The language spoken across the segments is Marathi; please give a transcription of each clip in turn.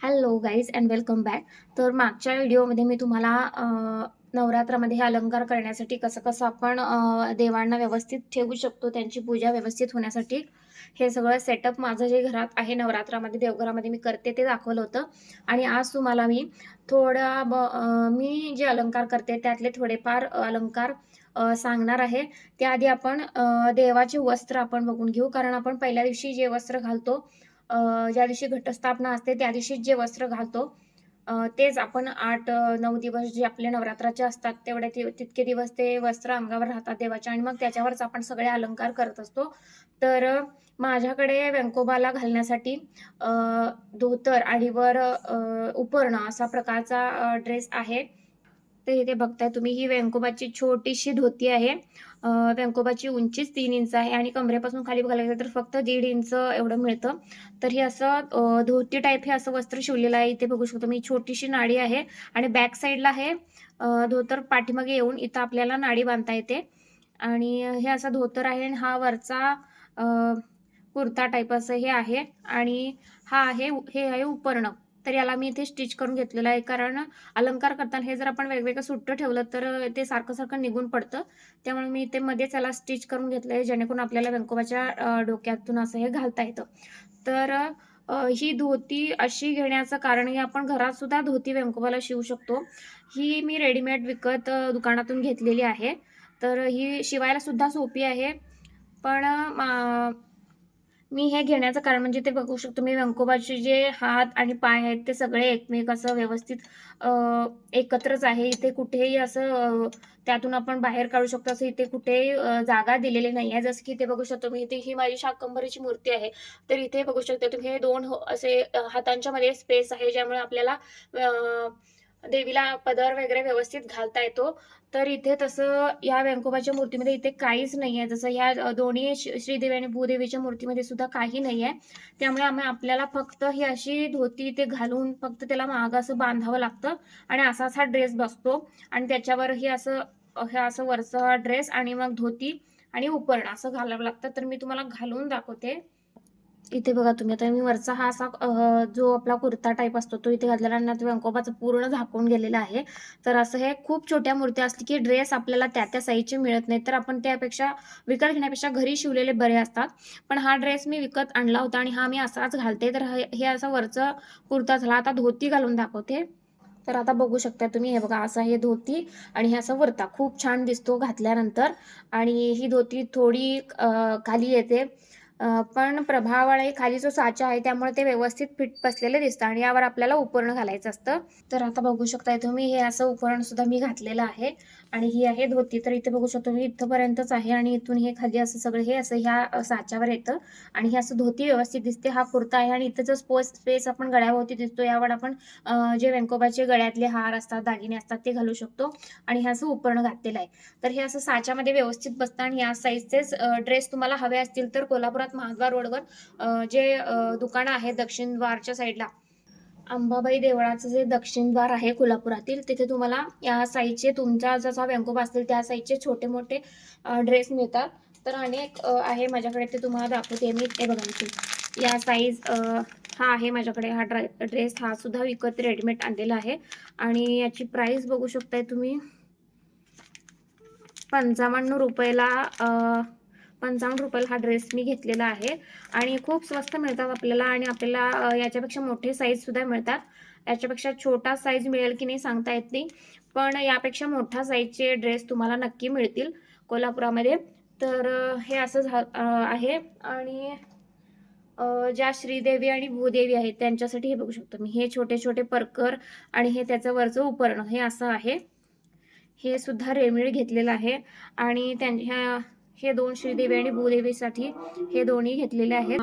Hello guys and welcome back तर मागच्या व्हिडिओमध्ये मी तुम्हाला नवरात्रामध्ये हे अलंकार करण्यासाठी कसं कसं आपण देवांना व्यवस्थित ठेवू शकतो त्यांची पूजा व्यवस्थित होण्यासाठी हे सगळं सेटअप माझं जे घरात आहे नवरात्रामध्ये देवघरामध्ये मी करते ते दाखवलं होतं. आणि आज तुम्हाला मी थोडा ब मी जे अलंकार करते त्यातले थोडेफार अलंकार सांगणार आहे. त्याआधी आपण देवाचे वस्त्र आपण बघून घेऊ. कारण आपण पहिल्या दिवशी जे वस्त्र घालतो ज्या दिवशी घटस्थापना असते त्या दिवशीच जे वस्त्र घालतो तेच आपण आठ नऊ दिवस जे आपले नवरात्राचे असतात तेवढे ते तितके दिवस ते वस्त्र अंगावर राहतात देवाच्या आणि मग त्याच्यावरच आपण सगळे अलंकार करत असतो. तर माझ्याकडे व्यंकोबाला घालण्यासाठी धोतर आणि वर उपरणं असा प्रकारचा ड्रेस आहे. तर इथे बघताय तुम्ही ही व्यंकोबाची छोटीशी धोती आहे. व्यंकोबाची उंचीच तीन इंच आहे आणि कमरेपासून खाली बघायला गेलं तर फक्त दीड इंच एवढं मिळतं. तर हे असं धोती टाईप हे असं वस्त्र शिवलेलं आहे. इथे बघू शकतो मी छोटीशी नाडी आहे आणि बॅक साईडला हे धोतर पाठीमागे येऊन इथं आपल्याला नाडी बांधता येते. आणि हे असं धोतर आहे आणि हा वरचा कुर्ता टाईप असं हे आहे. आणि हा आहे हे आहे उपरणं. तर याला मी इथे स्टिच करून घेतलेलं आहे. कारण अलंकार करताना हे जर आपण वेगवेगळं सुट्टं ठेवलं तर ते सारखं सारखं निघून पडतं. त्यामुळे मी इथे मध्येच याला स्टिच करून घेतलं आहे जेणेकरून आपल्याला व्यंकोबाच्या डोक्यातून असं हे घालता येतं. तर ही धोती अशी घेण्याचं कारण की आपण घरात सुद्धा धोती व्यंकोबाला शिवू शकतो. ही मी रेडीमेड विकत दुकानातून घेतलेली आहे. तर ही शिवायला सुद्धा सोपी आहे. पण मी हे घेण्याचं कारण म्हणजे ते बघू शकतो. मी व्यंकोबाचे जे हात आणि पाय आहेत ते सगळे एकमेक असं व्यवस्थित एकत्रच आहे. इथे कुठेही असं त्यातून आपण बाहेर काढू शकतो. असं इथे कुठेही जागा दिलेली नाही आहे. जसं की इथे बघू शकतो मी इथे ही माझी शाकंभरीची मूर्ती आहे. तर इथे बघू शकता तुम्ही हे दोन हो- असे हातांच्या मध्ये स्पेस आहे ज्यामुळे आपल्याला देवीला पदर वगैरे व्यवस्थित घालता येतो. तर इथे तसं या व्यंकोबाच्या मूर्तीमध्ये इथे काहीच नाही आहे जसं ह्या दोन्ही श्री- श्रीदेवी आणि भूदेवीच्या मूर्तीमध्ये सुद्धा काही नाही आहे त्यामुळे आम्ही आपल्याला फक्त ही अशी धोती इथे घालून फक्त त्याला मागं असं बांधावं लागतं आणि असाच हा ड्रेस बसतो. आणि त्याच्यावरही असं हे असं वरचं ड्रेस आणि मग धोती आणि उपरण असं घालावं लागतं. तर मी तुम्हाला घालून दाखवते. इथे बघा तुम्ही आता मी वरचा हा असा जो आपला कुर्ता टाईप असतो तो इथे घातलेला आणि व्यंकोबाचं पूर्ण झाकून गेलेला आहे. तर असं हे खूप छोट्या मूर्त्या असली की ड्रेस आपल्याला त्या त्या साईजचे मिळत नाही. तर आपण त्यापेक्षा विकत घेण्यापेक्षा घरी शिवलेले बरे असतात. पण हा ड्रेस मी विकत आणला होता आणि हा मी असाच घालते. तर हे हे वरचं कुर्ता झाला आता धोती घालून दाखवते. तर आता बघू शकता तुम्ही हे बघा असं हे धोती आणि हे असं वरता. खूप छान दिसतो घातल्यानंतर. आणि ही धोती थोडी खाली येते. पण प्रभावाळे खाली जो साचा आहे त्यामुळे ते व्यवस्थित फिट बसलेलं दिसतं आणि यावर आपल्याला उपरण घालायचं असतं. तर आता बघू शकताय तुम्ही हे असं उपरण सुद्धा मी घातलेलं आहे. आणि ही आहे धोती. तर इथे बघू शकतो मी इथंपर्यंतच आहे आणि इथून हे खाली असं सगळं हे असं ह्या साच्यावर येतं. आणि हे असं धोती व्यवस्थित दिसते हा कुर्ता आहे. आणि इथं जो स्पोस स्पेस आपण गळ्याभोवती दिसतो यावर आपण जे व्यंकोबाचे गळ्यातले हार असतात दागिने असतात ते घालू शकतो. आणि हे असं उपरण घातलेलं आहे. तर हे असं साच्यामध्ये व्यवस्थित बसतं आणि या साईजचेच ड्रेस तुम्हाला हवे असतील तर कोल्हापुरात महाद्वार रोडवर जे दुकानं आहेत दक्षिण द्वारच्या साईडला अंबाबाई देवळाचं जे दक्षिण द्वार आहे कोल्हापुरातील तिथे तुम्हाला या साईजचे तुमचा जसा व्यंकोबा असतील त्या साईजचे छोटे मोठे ड्रेस मिळतात. तर अनेक आहे माझ्याकडे ते तुम्हाला दाखवते मी. ते बघा या साईज हा आहे माझ्याकडे हा ड्रा ड्रेस हा सुद्धा विकत रेडीमेड आणलेला आहे. आणि याची प्राईस बघू शकताय तुम्ही. पंचावन्न रुपयाला पंचावन्न रुपयाला हा ड्रेस मी घेतलेला आहे. आणि खूप स्वस्त मिळतात आपल्याला आणि आपल्याला याच्यापेक्षा मोठे साईजसुद्धा मिळतात. याच्यापेक्षा छोटा साईज मिळेल की नाही सांगता येत नाही. पण यापेक्षा मोठा साईजचे ड्रेस तुम्हाला नक्की मिळतील कोल्हापुरामध्ये. तर हे असं झा आहे. आणि ज्या श्रीदेवी आणि भूदेवी आहेत त्यांच्यासाठी हे बघू शकतो मी. हे छोटे छोटे परकर आणि हे त्याचं वरचं उपरणं हे असं आहे. हे सुद्धा रेडीमेड घेतलेलं आहे. आणि त्यांच्या हे दोन श्रीदेवी आणि भूदेवीसाठी हे दोन्ही घेतलेले आहेत.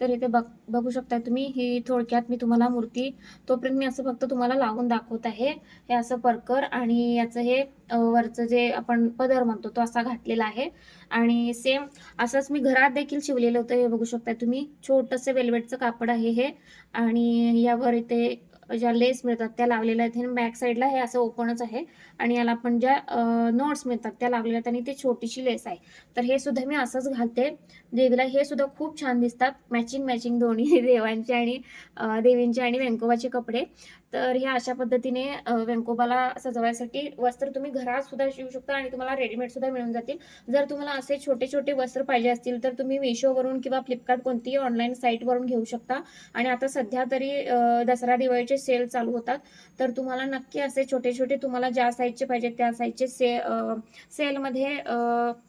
तर इथे बघ बघू शकता तुम्ही ही थोडक्यात मी तुम्हाला मूर्ती तोपर्यंत मी असं फक्त तुम्हाला लावून दाखवत आहे. हे असं परकर आणि याचं हे वरचं जे आपण पदर म्हणतो तो असा घातलेला आहे. आणि सेम असंच मी घरात देखील शिवलेलं होतं हे बघू शकता तुम्ही. छोटंसं वेल्वेटचं कापड आहे हे. आणि यावर इथे ज्या लेस मिळतात त्या लावलेल्या आहेत. बॅक साईडला हे असं ओपनच आहे. आणि याला आपण ज्या नोट्स मिळतात त्या लावलेल्या आहेत आणि ते छोटीशी लेस आहे. तर हे सुद्धा मी असंच घालते. देवीला हे सुद्धा खूप छान दिसतात. मॅचिंग मॅचिंग दोन्ही देवांचे आणि देवींचे आणि व्यंकोबाचे कपडे. तर ह्या अशा पद्धतीने व्यंकोबाला सजवायसाठी वस्त्र तुम्ही घरात सुद्धा शिवू शकता आणि तुम्हाला रेडीमेड सुद्धा मिळून जातील. जर तुम्हाला असे छोटे छोटे वस्त्र पाहिजे असतील तर तुम्ही मिशोवरून किंवा फ्लिपकार्ट कोणतीही ऑनलाईन साईटवरून घेऊ शकता. आणि आता सध्या तरी दसरा दिवाळीचे सेल चालू होतात. तर तुम्हाला नक्की असे छोटे छोटे तुम्हाला ज्या साईजचे पाहिजे त्या साईजचे से सेलमध्ये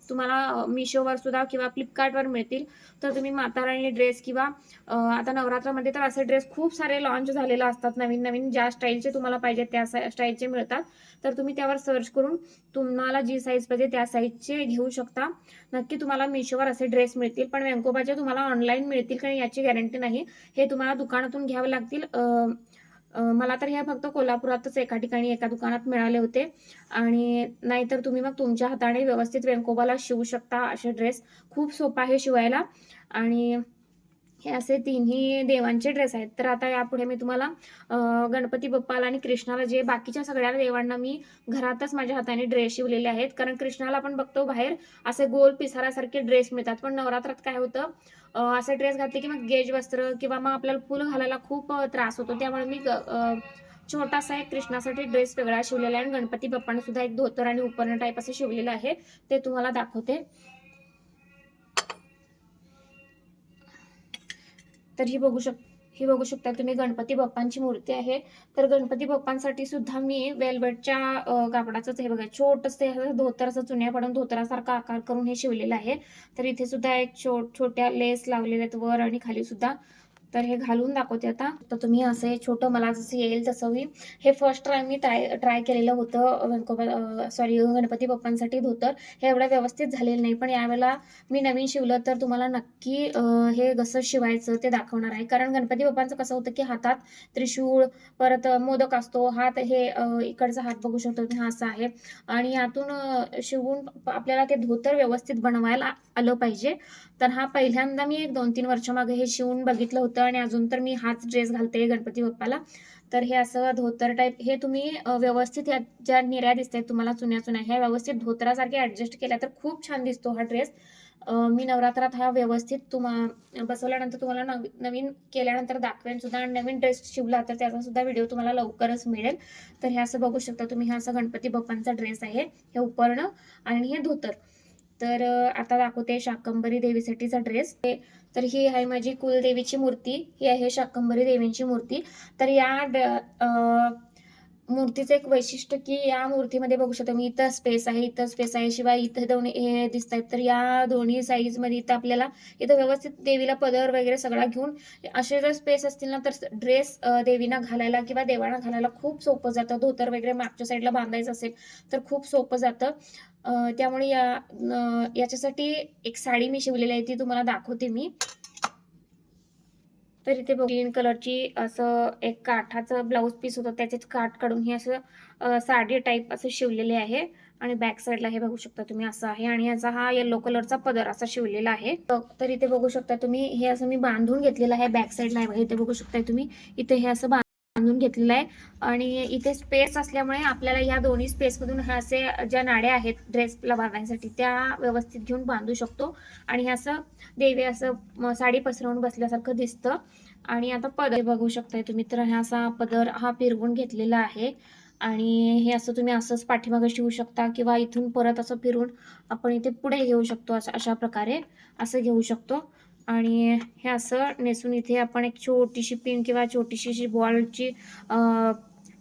तुम्हाला मिशोवर सुद्धा किंवा फ्लिपकार्टवर मिळतील. तर तुम्ही माता ड्रेस किंवा आता नवरात्रामध्ये तर असे ड्रेस खूप सारे लॉन्च झालेले असतात. नवीन नवीन ज्या स्टाईलचे तुम्हाला पाहिजे त्या स्टाईलचे मिळतात तर तुम्ही त्यावर सर्च करून तुम्हाला जी साईज पाहिजे त्या साईजचे घेऊ शकता. नक्की तुम्हाला मिशोवर असे ड्रेस मिळतील पण व्यंकोबाचे तुम्हाला ऑनलाईन मिळतील कारण याची गॅरंटी नाही. हे तुम्हाला दुकानातून घ्यावे लागतील. मला तर ह्या फक्त कोल्हापुरातच एका ठिकाणी एका दुकानात मिळाले होते. आणि नाहीतर तुम्ही मग तुमच्या हाताने व्यवस्थित वेंकोबाला शिवू शकता असे ड्रेस खूप सोपा आहे शिवायला. आणि हे असे तिन्ही देवांचे ड्रेस आहेत. तर आता यापुढे मी तुम्हाला गणपती बाप्पाला आणि कृष्णाला जे बाकीच्या सगळ्या देवांना मी घरातच माझ्या हाताने ड्रेस शिवलेले आहेत. कारण कृष्णाला आपण बघतो बाहेर असे गोल पिसाऱ्यासारखे ड्रेस मिळतात. पण नवरात्रात काय होतं असे ड्रेस घातले की मग गेज वस्त्र किंवा मग आपल्याला फुल घालायला खूप त्रास होतो. त्यामुळे मी ग- छोटासा एक कृष्णासाठी ड्रेस वेगळा शिवलेला आहे. आणि गणपती बाप्पाने सुद्धा एक धोतर आणि उपरण टाईप असं शिवलेलं आहे. ते तुम्हाला दाखवते. तर ही बघू शक ही बघू शकता तुम्ही गणपती बाप्पांची मूर्ती आहे. तर गणपती बाप्पांसाठी सुद्धा मी वेलवेटच्या कापडाचंच हे बघा छोटस धोतर असं चुन्या पडून धोतरासारखा आकार करून हे शिवलेलं आहे. तर इथे सुद्धा एक छोट छोट्या लेस लावलेल्या आहेत वर आणि खाली सुद्धा. तर हे घालून दाखवते आता. तर तुम्ही असे छोटं मला जसं येईल तसं मी हे फर्स्ट ट्राय मी ट्राय ट्राय केलेलं होतं सॉरी गणपती बाप्पांसाठी धोतर. हे एवढं व्यवस्थित झालेलं नाही पण यावेळेला मी नवीन शिवलं तर तुम्हाला नक्की हे कसं शिवायचं ते दाखवणार आहे. कारण गणपती बाप्पांचं कसं होतं की हातात त्रिशूळ परत मोदक असतो हात हे इकडचा हात बघू शकतो तुम्ही हा असा आहे. आणि यातून शिवून आपल्याला ते धोतर व्यवस्थित बनवायला आलं पाहिजे. तर हा पहिल्यांदा मी एक दोन तीन वर्षामागे हे शिवून बघितलं होतं आणि अजून तर मी हाच ड्रेस घालते गणपती बाप्पाला. तर हे असं धोतर टाईप हे तुम्ही व्यवस्थित या ज्या निऱ्या दिसतात तुम्हाला चुन्या चुन्या ह्या व्यवस्थित धोतरासारखे ऍडजस्ट केल्या तर खूप छान दिसतो हा ड्रेस मी नवरात्रात हा व्यवस्थित तुम्हा बसवल्यानंतर तुम्हाला नवी नवीन केल्यानंतर दाखवेन सुद्धा आणि नवीन ड्रेस शिवला तर त्याचा सुद्धा व्हिडिओ तुम्हाला लवकरच मिळेल. तर हे असं बघू शकता तुम्ही हा असं गणपती बाप्पांचा ड्रेस आहे. हे उपरण आणि हे धोतर. तर आता दाखवते शाकंबरी देवीसाठीचा ड्रेस तर ही आहे माझी कुलदेवीची मूर्ती. ही आहे शाकंबरी देवींची मूर्ती. तर या मूर्तीचं एक वैशिष्ट्य की या मूर्तीमध्ये बघू शकतो मी इथं स्पेस आहे इथं स्पेस आहे शिवाय इथं दोन्ही हे दिसत आहेत तर या दोन्ही साईजमध्ये इथं आपल्याला इथं व्यवस्थित देवीला पदर वगैरे सगळा घेऊन असे जर स्पेस असतील ना तर ड्रेस देवीना घालायला किंवा देवांना घालायला खूप सोपं जातं. धोतर वगैरे मागच्या साईडला बांधायचं असेल तर खूप सोपं जातं. त्यामुळे या याच्यासाठी एक साडी मी शिवलेली आहे ती तुम्हाला दाखवते मी. तर इथे ग्रीन कलरची असं एक काठाचं ब्लाऊज पीस होतं. त्याचेच काठ काढून हे असं साडी टाईप असं शिवलेले आहे. आणि बॅक साईडला हे बघू शकता तुम्ही असं आहे. आणि याचा हा येलो कलरचा पदर असा शिवलेला आहे. तर- इथे बघू शकता तुम्ही हे असं मी बांधून घेतलेलं आहे बॅक साईडला आहे इथे बघू शकता तुम्ही. इथे हे असं बांधून घेतलेलं आहे. आणि इथे स्पेस असल्यामुळे आपल्याला या दोन्ही स्पेसमधून ह्या असे ज्या नाड्या आहेत ड्रेसला बांधण्यासाठी त्या व्यवस्थित घेऊन बांधू शकतो. आणि हे असं देवी असं साडी पसरवून बसल्यासारखं दिसतं. आणि आता पदर बघू शकताय तुम्ही तर हा असा पदर हा फिरवून घेतलेला आहे. आणि हे असं तुम्ही असंच पाठीमागे शिवू शकता किंवा इथून परत असं फिरून आपण इथे पुढे घेऊ शकतो असं अशा प्रकारे असं घेऊ शकतो. आणि हे असं नेसून इथे आपण एक छोटीशी पिन किंवा छोटीशी जी बॉलची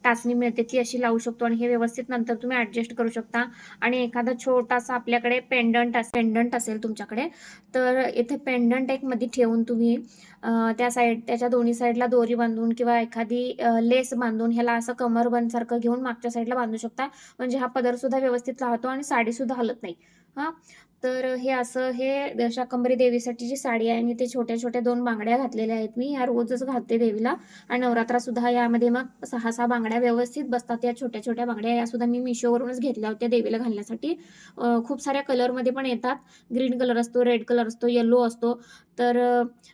टाचणी मिळते ती अशी लावू शकतो आणि हे व्यवस्थित नंतर तुम्ही ॲडजस्ट करू शकता. आणि एखादा छोटासा आपल्याकडे पेंडंट पेंडंट असेल तुमच्याकडे तर इथे पेंडंट एक मध्ये ठेवून तुम्ही त्या साईड त्याच्या दोन्ही साईडला दोरी बांधून किंवा एखादी लेस बांधून ह्याला असं कमरबंद सारखं घेऊन मागच्या साईडला बांधू शकता. म्हणजे हा पदर सुद्धा व्यवस्थित राहतो आणि साडी सुद्धा हलत नाही. हां? तर हे असं हे शाकंबरी देवीसाठीची साडी आहे आणि ते छोट्या छोट्या दोन बांगड्या घातलेल्या आहेत मी ह्या रोजच घालते देवीला. आणि नवरात्रा सुद्धा यामध्ये मग सहा सहा बांगड्या व्यवस्थित बसतात. या छोट्या छोट्या बांगड्या या सुद्धा मी मिशोवरूनच घेतल्या होत्या देवीला घालण्यासाठी. खूप साऱ्या कलरमध्ये पण येतात. ग्रीन कलर असतो रेड कलर असतो येलो असतो. तर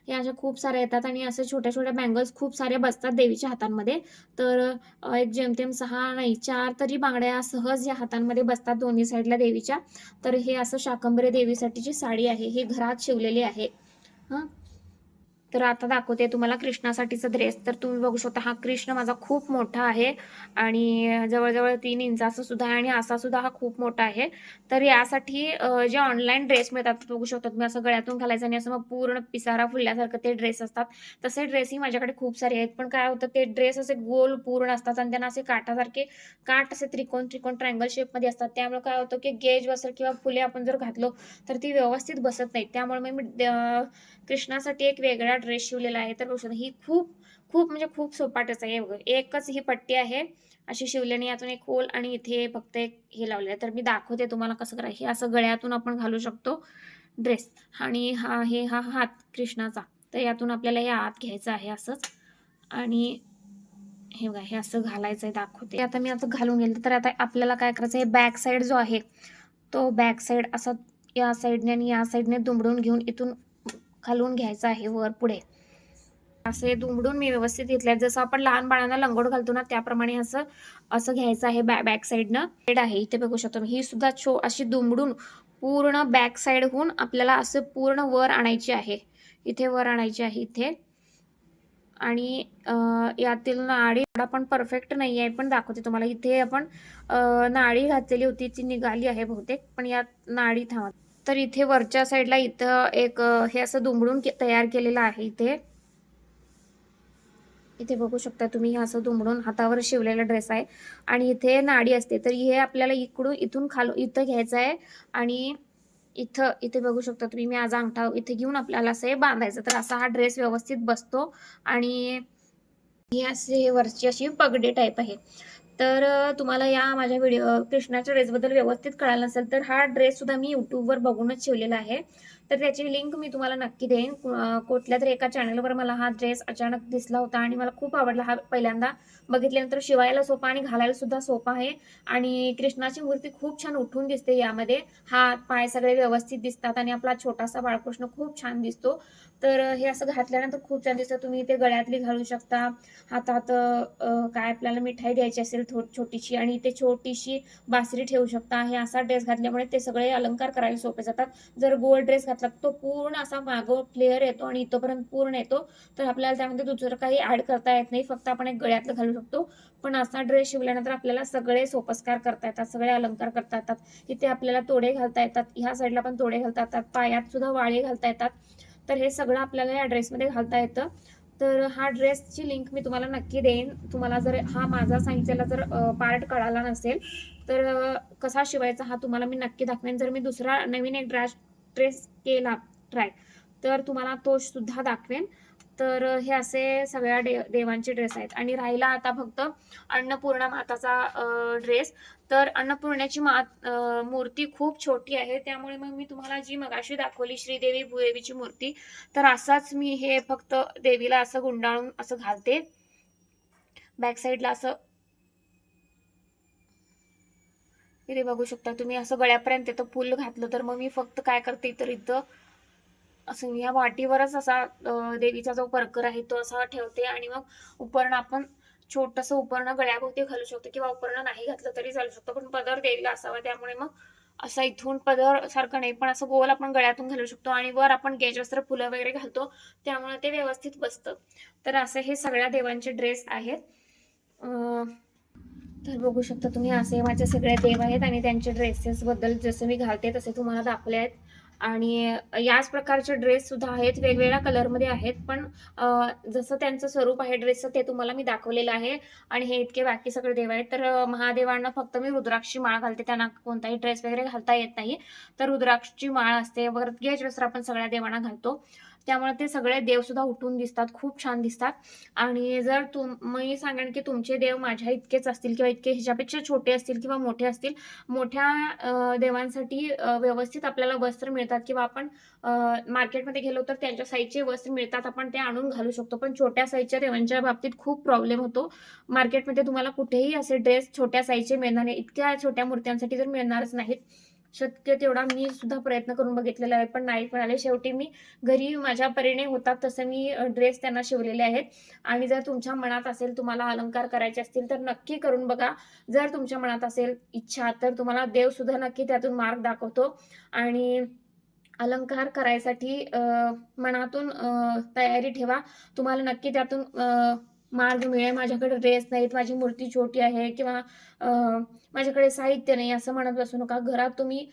या हे अशा खूप साऱ्या येतात आणि असं छोट्या छोट्या बँगल्स खूप साऱ्या बसतात देवीच्या हातांमध्ये. तर एक जेमतेम सहा नाही चार तरी बांगड्या सहज या हातांमध्ये बसतात दोन्ही साईडला देवीच्या. तर हे असं शाकंभरी देवीसाठीची साडी आहे. ही घरात शिवलेली आहे. हां? तर आता दाखवते तुम्हाला कृष्णासाठीचा ड्रेस तर तुम्ही बघू शकता हा कृष्ण माझा खूप मोठा आहे आणि जवळजवळ तीन इंचाचा सुद्धा आहे आणि असा सुद्धा हा खूप मोठा आहे. तर यासाठी जे ऑनलाईन ड्रेस मिळतात बघू शकता तुम्ही असं गळ्यातून घालायचं आणि असं मग पूर्ण पिसारा फुलल्यासारखं ते ड्रेस असतात. तसे ड्रेसही माझ्याकडे खूप सारे आहेत. पण काय होतं ते ड्रेस असे गोल पूर्ण असतात आणि त्यांना असे काठासारखे काठ असे त्रिकोण त्रिकोण ट्रँगल शेपमध्ये असतात. त्यामुळे काय होतं की गेज वस्त्र किंवा फुले आपण जर घातलो तर ती व्यवस्थित बसत नाहीत. त्यामुळे मग मी कृष्णासाठी एक वेगळा ड्रेस शिवलेला आहे तर बघू शकता ही खूप खूप म्हणजे खूप सोपाटच आहे. हे बघा एकच ही पट्टी आहे अशी शिवलेली यातून एक होल आणि इथे फक्त एक हे लावलेलं आहे. तर मी दाखवते तुम्हाला कसं करायचं. हे असं गळ्यातून आपण घालू शकतो ड्रेस आणि हा हे हा हात कृष्णाचा. तर यातून आपल्याला हे आत घ्यायचं आहे असंच. आणि हे बघा हे असं घालायचं आहे दाखवते. आता मी आता घालून गेले तर आता आपल्याला काय करायचं आहे? बॅक साईड जो आहे तो बॅक साईड असा या साईडने आणि या साईडने दुमडून घेऊन इथून खालून घ्यायचा आहे वर पुढे. असे दुमडून मी व्यवस्थित घेतले जसं आपण लहान बाळांना लंगोट घालतो ना त्याप्रमाणे असं असं घ्यायचं आहे बॅ बॅक साईडनं. साईड आहे इथे बघू शकतो ही सुद्धा छो अशी दुमडून पूर्ण बॅक साईडहून आपल्याला असं पूर्ण वर आणायची आहे. इथे वर आणायची आहे इथे. आणि यातील नाळी पण परफेक्ट नाही आहे पण दाखवते तुम्हाला. इथे आपण नाळी घातलेली होती ती निघाली आहे बहुतेक. पण यात नाळी थांबा. तर इथे वरच्या साईडला इथं एक हे असं दुमडून के- तयार केलेलं आहे इथे. इथे बघू शकता तुम्ही हे असं दुमडून हातावर शिवलेला ड्रेस आहे. आणि इथे नाडी असते तर हे आपल्याला इकडून इथून खालून इथं घ्यायचं आहे. आणि इथं इथे बघू शकता तुम्ही मी आज अंगठा इथे घेऊन आपल्याला असं हे बांधायचं. तर असा हा ड्रेस व्यवस्थित बसतो. आणि हे असे वरची अशी पगडी टाईप आहे. तर तुम्हाला या माझ्या व्हिडिओ कृष्णाच्या ड्रेसबद्दल व्यवस्थित कळालं नसेल तर हा ड्रेस सुद्धा मी यूट्यूबवर बघूनच शिवलेला आहे. तर त्याची लिंक मी तुम्हाला नक्की देईन. कुठल्या तरी एका चॅनलवर मला हा ड्रेस अचानक दिसला होता आणि मला खूप आवडला हा पहिल्यांदा. बघितल्यानंतर शिवायला सोपा आणि घालायला सुद्धा सोपा आहे. आणि कृष्णाची मूर्ती खूप छान उठून दिसते यामध्ये. हात पाय सगळे व्यवस्थित दिसतात आणि आपला छोटासा बाळकृष्ण खूप छान दिसतो. तर हे असं घातल्यानंतर खूप छान दिसतं. तुम्ही ते गळ्यातली घालू शकता. हातात काय आपल्याला मिठाई द्यायची असेल छोटीशी आणि ते छोटीशी बासरी ठेवू शकता. हे असा ड्रेस घातल्यामुळे ते सगळे अलंकार करायला सोपे जातात. जर गोल ड्रेस घातला तर तो पूर्ण असा मागो फ्लेअर येतो आणि इथपर्यंत पूर्ण येतो. तर आपल्याला त्यामध्ये दुसरं काही ऍड करता येत नाही. फक्त आपण एक गळ्यातलं घालू शकतो. पण असा ड्रेस शिवल्यानंतर आपल्याला सगळे सोपस्कार करता येतात. सगळे अलंकार करता येतात. इथे आपल्याला तोडे घालता येतात. ह्या साईडला पण तोडे घालता येतात. पायात सुद्धा वाळे घालता येतात. तर हे सगळं आपल्याला या ड्रेसमध्ये घालता येतं. तर हा ड्रेसची लिंक मी तुम्हाला नक्की देईन. तुम्हाला जर हा माझा सांगितलेला जर पार्ट कळाला नसेल तर कसा शिवायचा हा तुम्हाला मी नक्की दाखवेन. जर मी दुसरा नवीन एक ड्रेस ड्रेस केला ट्राय तर तुम्हाला तो सुद्धा दाखवेन. तर हे असे सगळ्या दे देवांचे ड्रेस आहेत. आणि राहिला आता फक्त अन्नपूर्णा माताचा ड्रेस तर अन्नपूर्णाची मात मूर्ती खूप छोटी आहे. त्यामुळे मग मी तुम्हाला जी मगाशी दाखवली श्रीदेवी भूदेवीची मूर्ती तर असाच मी हे फक्त देवीला असं गुंडाळून असं घालते. बॅक साईडला असं इथे बघू शकता तुम्ही असं गळ्यापर्यंत येतं फुल घातलं तर मग मी फक्त काय करते तर इथं असं या वाटीवरच असा देवीचा जो परकर आहे तो असा ठेवते आणि मग उपरणं आपण छोटंसं उपरणं गळ्याभोवती घालू शकतो किंवा उपरणं नाही घातलं तरी चालू शकतो पण पदर देवीला असावा त्यामुळे मग असं इथून पदर सारखं नाही पण असं गोल आपण गळ्यातून घालू शकतो आणि वर आपण गेजवस्त्र फुलं वगैरे घालतो त्यामुळे ते व्यवस्थित बसतं. तर असं हे सगळ्या देवांचे ड्रेस आहेत. अं, तर बघू शकता तुम्ही असे माझे सगळे देव आहेत आणि त्यांचे ड्रेसेस बद्दल जसे मी घालते तसे तुम्हाला दाखवले आहेत. आणि याच प्रकारचे ड्रेस सुद्धा आहेत वेगवेगळ्या कलरमध्ये आहेत पण जसं त्यांचं स्वरूप आहे ड्रेसचं ते तुम्हाला मी दाखवलेलं आहे. आणि हे इतके बाकी सगळे देव आहेत. तर महादेवांना फक्त मी रुद्राक्षी माळ घालते त्यांना कोणताही ड्रेस वगैरे घालता येत नाही. तर रुद्राक्षची माळ असते वगैरे ड्रेस आपण सगळ्या देवांना घालतो. त्यामुळे ते सगळे देव सुद्धा उठून दिसतात खूप छान दिसतात. आणि जर तुम मी सांगेन की तुमचे देव माझ्या इतकेच असतील किंवा इतके ह्याच्यापेक्षा छोटे असतील किंवा मोठे असतील मोठ्या देवांसाठी व्यवस्थित आपल्याला वस्त्र मिळतात किंवा आपण मार्केटमध्ये गेलो तर त्यांच्या साईजचे वस्त्र मिळतात आपण ते आणून घालू शकतो. पण छोट्या साईजच्या देवांच्या बाबतीत खूप प्रॉब्लेम होतो. मार्केटमध्ये तुम्हाला कुठेही असे ड्रेस छोट्या साईजचे मिळणार नाही. इतक्या छोट्या मूर्त्यांसाठी जर मिळणारच नाहीत. शक्य तेवढा मी सुद्धा प्रयत्न करून बघितलेला आहे पण नाही मिळाले शेवटी मी. घरी माझ्या परीने होतात तसं मी ड्रेस त्यांना शिवलेले आहेत. आणि जर तुमच्या मनात असेल तुम्हाला अलंकार करायचे असतील तर नक्की करून बघा. जर तुमच्या मनात असेल इच्छा तर तुम्हाला देव सुद्धा नक्की त्यातून मार्ग दाखवतो. आणि अलंकार करायसाठी मनातून तयारी ठेवा. तुम्हाला नक्की त्यातून मार्ग मिळेल माझ्याकडे ड्रेस नाहीत माझी मूर्ती छोटी आहे किंवा माझ्याकडे साहित्य नाही असं म्हणत बसू नका. घरात तुम्ही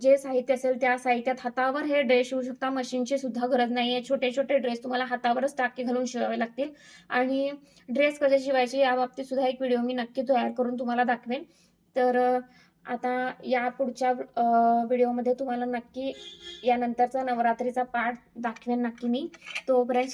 जे साहित्य असेल त्या साहित्यात हातावर हे ड्रेस शिवू शकता. मशीनची सुद्धा गरज नाही आहे छोटे छोटे ड्रेस तुम्हाला हातावरच टाके घालून शिवावे लागतील. आणि ड्रेस कसे शिवायचे याबाबतीत सुद्धा एक व्हिडिओ मी नक्की तयार करून तुम्हाला दाखवेन. तर आता या पुढच्या व्हिडिओमध्ये तुम्हाला नक्की यानंतरचा नवरात्रीचा पाठ दाखवेन नक्की मी. तोपर्यंत